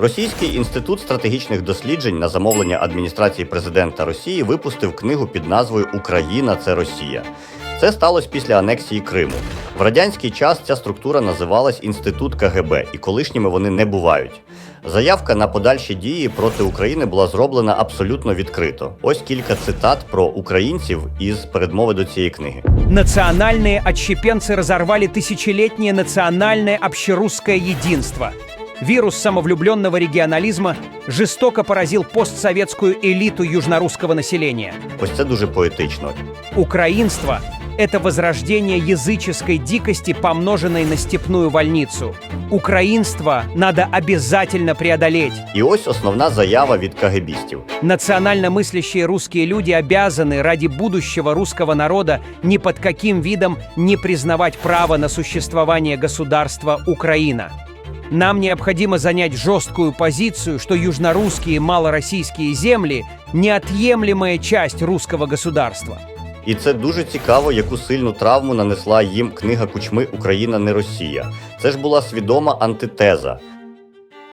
Російський інститут стратегічних досліджень на замовлення адміністрації президента Росії випустив книгу під назвою Україна це Росія. Це сталося після анексії Криму. В радянський час ця структура називалась Інститут КГБ, і колишніми вони не бувають. Заявка на подальші дії проти України була зроблена абсолютно відкрито. Ось кілька цитат про українців із передмови до цієї книги. Национальные отщепенцы разорвали тысячелетнее национальное общерусское единство. Вирус самовлюбленного регионализма жестоко поразил постсоветскую элиту южнорусского населения. Ось це дуже поетично. Украинство – это возрождение языческой дикости, помноженной на степную вольницу. Украинство надо обязательно преодолеть. І ось основна заява від кагебістів. Национально мыслящие русские люди обязаны ради будущего русского народа ни под каким видом не признавать право на существование государства Украина. Нам необходимо занять жесткую позицию, что южнорусские малороссийские земли – неотъемлемая часть русского государства. І це дуже цікаво, яку сильну травму нанесла їм книга Кучми Україна не Росія. Це ж була свідома антитеза.